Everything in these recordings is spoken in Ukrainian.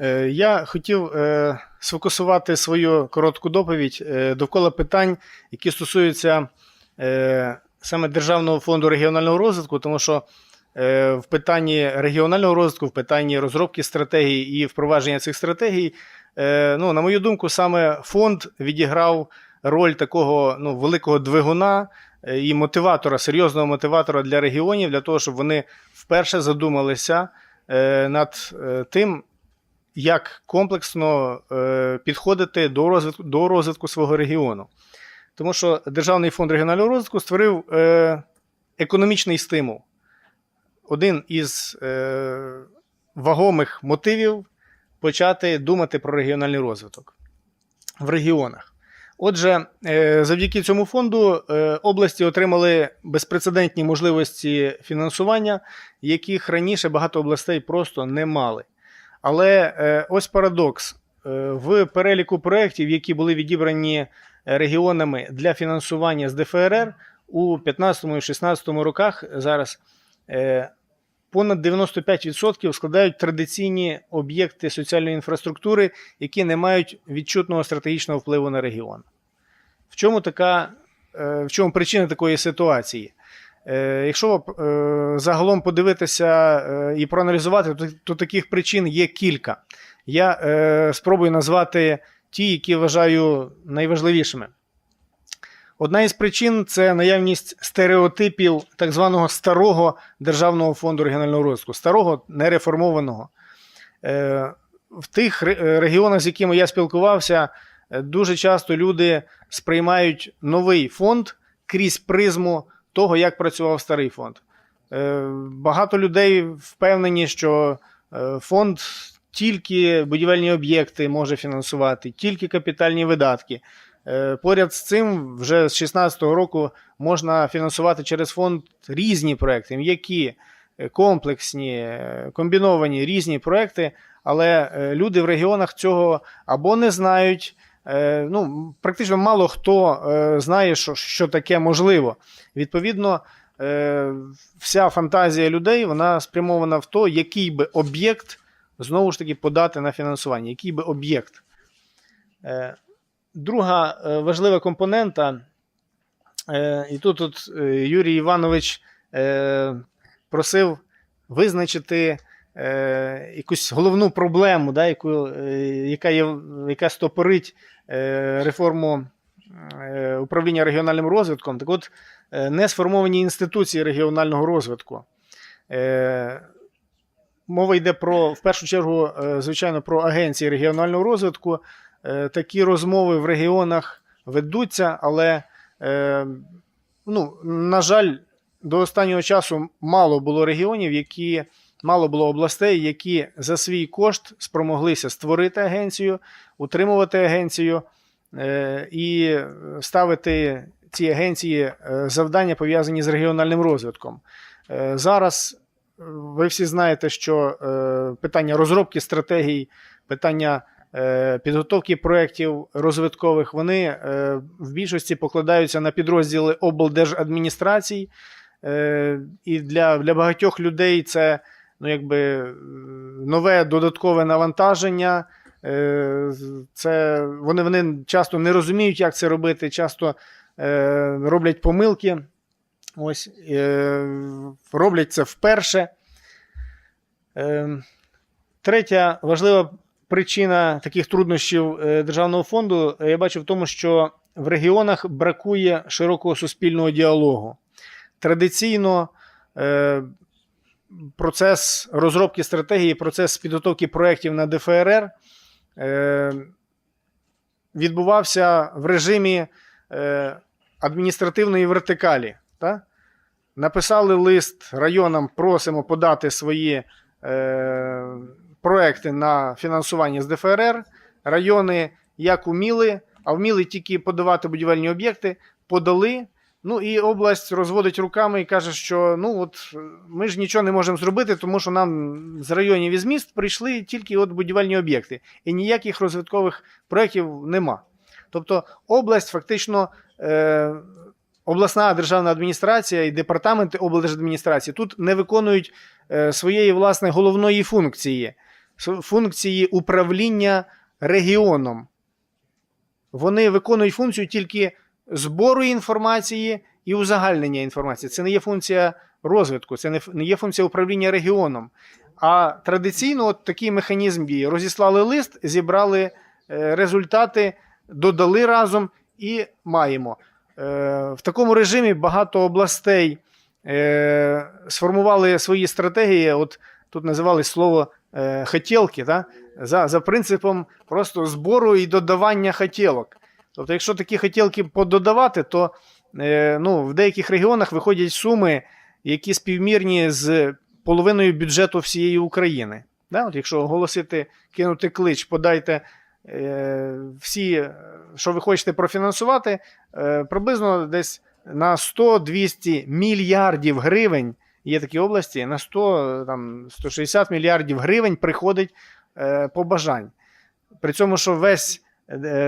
Е, Я хотів е, сфокусувати свою коротку доповідь е, довкола питань, які стосуються саме Державного фонду регіонального розвитку, тому що в питанні регіонального розвитку, в питанні розробки стратегій і впровадження цих стратегій, ну, на мою думку, саме фонд відіграв роль такого ну, великого двигуна і мотиватора, серйозного мотиватора для регіонів, для того, щоб вони вперше задумалися над тим, як комплексно е, підходити до розвитку, до розвитку свого регіону. Тому що Державний фонд регіонального розвитку створив е, економічний стимул. Один із е, вагомих мотивів почати думати про регіональний розвиток в регіонах. Отже, завдяки цьому фонду області отримали безпрецедентні можливості фінансування, яких раніше багато областей просто не мали. Але е, ось парадокс. Е, В переліку проєктів, які були відібрані е, регіонами для фінансування з ДФРР у 2015-2016 роках зараз понад 95% складають традиційні об'єкти соціальної інфраструктури, які не мають відчутного стратегічного впливу на регіон. В чому така, в чому причина такої ситуації? Е, Якщо е, загалом подивитися е, і проаналізувати, то, таких причин є кілька. Я спробую назвати ті, які вважаю найважливішими. Одна із причин це наявність стереотипів так званого старого Державного фонду регіонального розвитку, старого нереформованого. В тих регіонах, з якими я спілкувався, дуже часто люди сприймають новий фонд крізь призму того, як працював старий фонд. Е, Багато людей впевнені, що е, фонд тільки будівельні об'єкти може фінансувати, тільки капітальні видатки. Е, Поряд з цим, вже з 2016 року можна фінансувати через фонд різні проекти, м'які, комплексні, комбіновані різні проекти, але люди в регіонах цього або не знають. Е, Ну, практично мало хто е, знає, що, що таке можливо. Відповідно, е, вся фантазія людей вона спрямована в то, який би об'єкт знову ж таки подати на фінансування, який би об'єкт. Друга важлива компонента, і тут, е, Юрій Іванович просив визначити е, якусь головну проблему, да, яку, е, яка, є, яка стопорить е, реформу е, управління регіональним розвитком. Так от, е, не сформовані інституції регіонального розвитку. Е, Мова йде про, в першу чергу, е, звичайно, про агенції регіонального розвитку. Е, Такі розмови в регіонах ведуться, але, е, ну, на жаль, до останнього часу мало було регіонів, які мало було областей, які за свій кошт спромоглися створити агенцію, утримувати агенцію е, і ставити ці агенції е, завдання пов'язані з регіональним розвитком. Е, Зараз ви всі знаєте, що питання розробки стратегій, питання підготовки проєктів розвиткових, вони в більшості покладаються на підрозділи облдержадміністрацій. І для, для багатьох людей це ну, якби, е, нове додаткове навантаження. Е, Це, вони, вони часто не розуміють, як це робити, часто е, роблять помилки. Ось, е, роблять це вперше. Е, Третя важлива причина таких труднощів е, державного фонду я бачу в тому, що в регіонах бракує широкого суспільного діалогу. Традиційно процес розробки стратегії, процес підготовки проєктів на ДФРР е, відбувався в режимі е, адміністративної вертикалі. Та? Написали лист районам, просимо подати свої е, проекти на фінансування з ДФРР. Райони як уміли, а вміли тільки подавати будівельні об'єкти, подали. Ну і область розводить руками і каже, що ну от ми ж нічого не можемо зробити, тому що нам з районів і з міст прийшли тільки от будівельні об'єкти, і ніяких розвиткових проєктів нема. Тобто область фактично. Е, обласна державна адміністрація і департаменти облдержадміністрації тут не виконують е, своєї власне головної функції функції управління регіоном. Вони виконують функцію тільки збору інформації і узагальнення інформації. Це не є функція розвитку, це не є функція управління регіоном. А традиційно от такий механізм діє. Розіслали лист, зібрали е, результати, додали разом і маємо. Е, В такому режимі багато областей е, сформували свої стратегії. От тут називали слово хотілки, за, за принципом просто збору і додавання хотілок. Тобто, якщо такі хотілки пододавати, то е, ну, в деяких регіонах виходять суми, які співмірні з половиною бюджету всієї України. Да? От якщо оголосити, кинути клич, подайте е, всі, що ви хочете профінансувати, е, приблизно десь на 100-200 мільярдів гривень. Є такі області, на 100, там, 160 мільярдів гривень приходить е, побажань. При цьому, що весь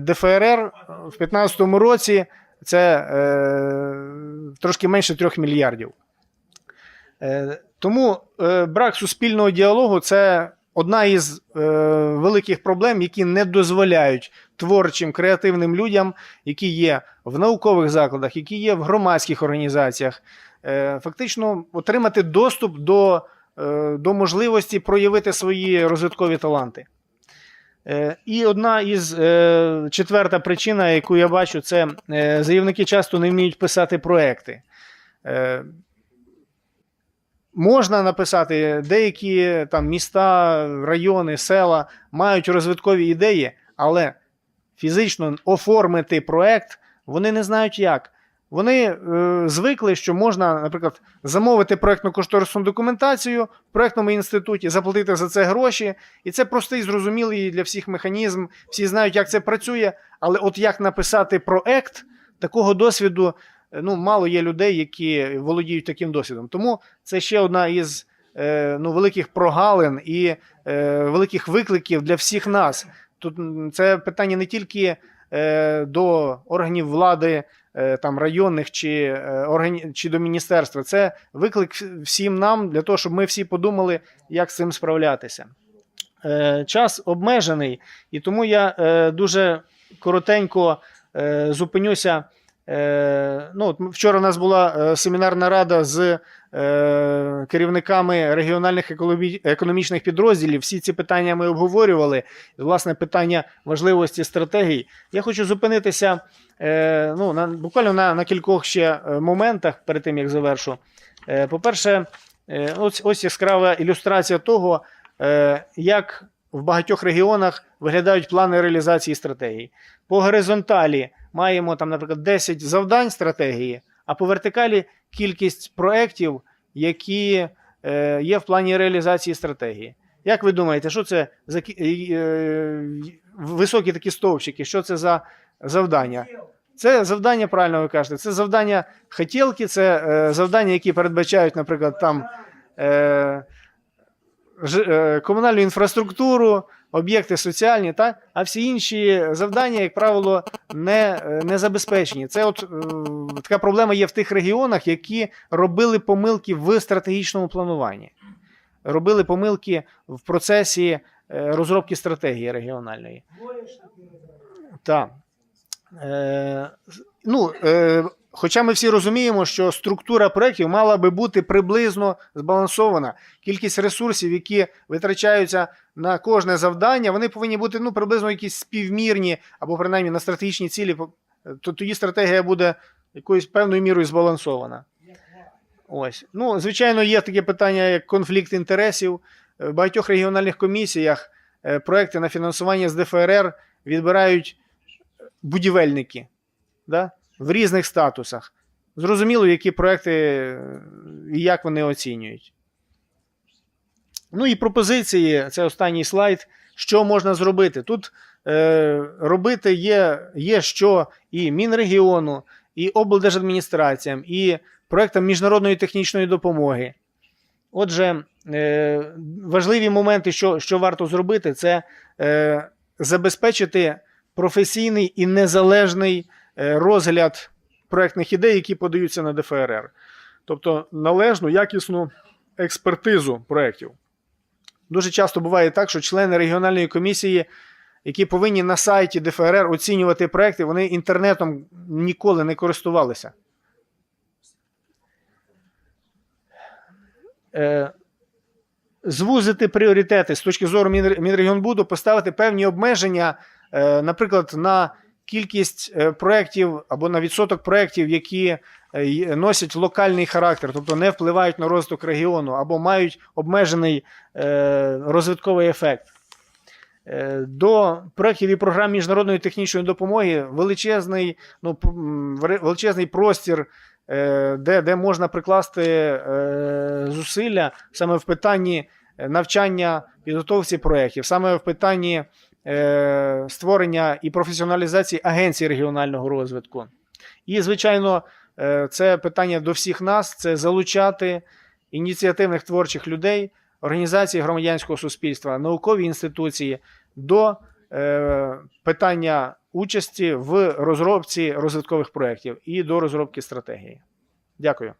ДФРР в 2015 році це е, трошки менше 3 мільярдів. Е, тому е, брак суспільного діалогу це одна із е, великих проблем, які не дозволяють творчим, креативним людям, які є в наукових закладах, які є в громадських організаціях, е, фактично отримати доступ до, е, до можливості проявити свої розвиткові таланти. Е, І одна із е, четверта причина, яку я бачу, це е, заявники часто не вміють писати проекти. Можна написати деякі там міста, райони, села мають розвиткові ідеї, але фізично оформити проект вони не знають як. Вони е, звикли, що можна, наприклад, замовити проектну кошторисну документацію в проектному інституті, заплатити за це гроші, і це простий, зрозумілий для всіх механізм. Всі знають, як це працює. Але от як написати проект, такого досвіду е, ну, мало є людей, які володіють таким досвідом. Тому це ще одна із е, ну, великих прогалин і е, великих викликів для всіх нас. Тут це питання не тільки до органів влади, е, там районних чи, е, органі... чи до міністерства. Це виклик всім нам для того, щоб ми всі подумали, як з цим справлятися. Е, час обмежений, і тому я е, дуже коротенько е, зупинюся. Е, ну, вчора у нас була е, семінарна рада з е, керівниками регіональних економічних підрозділів. Всі ці питання ми обговорювали. Власне, питання важливості стратегій. Я хочу зупинитися ну, на, буквально на, на кількох ще моментах перед тим, як завершу. По-перше, ось, ось яскрава ілюстрація того, як в багатьох регіонах виглядають плани реалізації стратегій. По горизонталі маємо там, наприклад, 10 завдань стратегії, а по вертикалі кількість проєктів, які е, є в плані реалізації стратегії. Як ви думаєте, що це за е, високі такі стовпчики? Що це за завдання? Це завдання, правильно ви кажете, це завдання хотілки, це е, завдання, які передбачають, наприклад, там е, комунальну інфраструктуру, об'єкти соціальні, та? а всі інші завдання, як правило, не, е, не забезпечені. Це от е, така проблема є в тих регіонах, які робили помилки в стратегічному плануванні, робили помилки в процесі е, розробки стратегії регіональної. Так. Е, ну, е, хоча ми всі розуміємо, що структура проєктів мала би бути приблизно збалансована. Кількість ресурсів, які витрачаються на кожне завдання, вони повинні бути ну, приблизно якісь співмірні або принаймні на стратегічні цілі. То тоді стратегія буде якоюсь певною мірою збалансована. Ось. Ну, звичайно, є таке питання, як конфлікт інтересів. В багатьох регіональних комісіях е, проекти на фінансування з ДФРР відбирають будівельники да? В різних статусах. Зрозуміло, які проекти е, і як вони оцінюють. Ну і пропозиції це останній слайд. Що можна зробити? Тут е, робити є, є що і Мінрегіону, і облдержадміністраціям, і проектам міжнародної технічної допомоги. Отже, е, важливі моменти, що, що варто зробити, це е, забезпечити професійний і незалежний розгляд проектних ідей, які подаються на ДФРР. Тобто належну, якісну експертизу проєктів. дуже часто буває так, що члени регіональної комісії, які повинні на сайті ДФРР оцінювати проекти, вони інтернетом ніколи не користувалися. Е, звузити пріоритети з точки зору Мінрегіонбуду, поставити певні обмеження, е, наприклад, на кількість е, проєктів або на відсоток проєктів, які е, носять локальний характер, тобто не впливають на розвиток регіону або мають обмежений е, розвитковий ефект. До проєктів і програм міжнародної технічної допомоги величезний, ну, величезний простір, де, де можна прикласти зусилля саме в питанні навчання підготовці проєктів, саме в питанні е, створення і професіоналізації агенцій регіонального розвитку. І, звичайно, е, це питання до всіх нас: це залучати ініціативних творчих людей, організації громадянського суспільства, наукові інституції до е, питання участі в розробці розвиткових проєктів і до розробки стратегії. Дякую.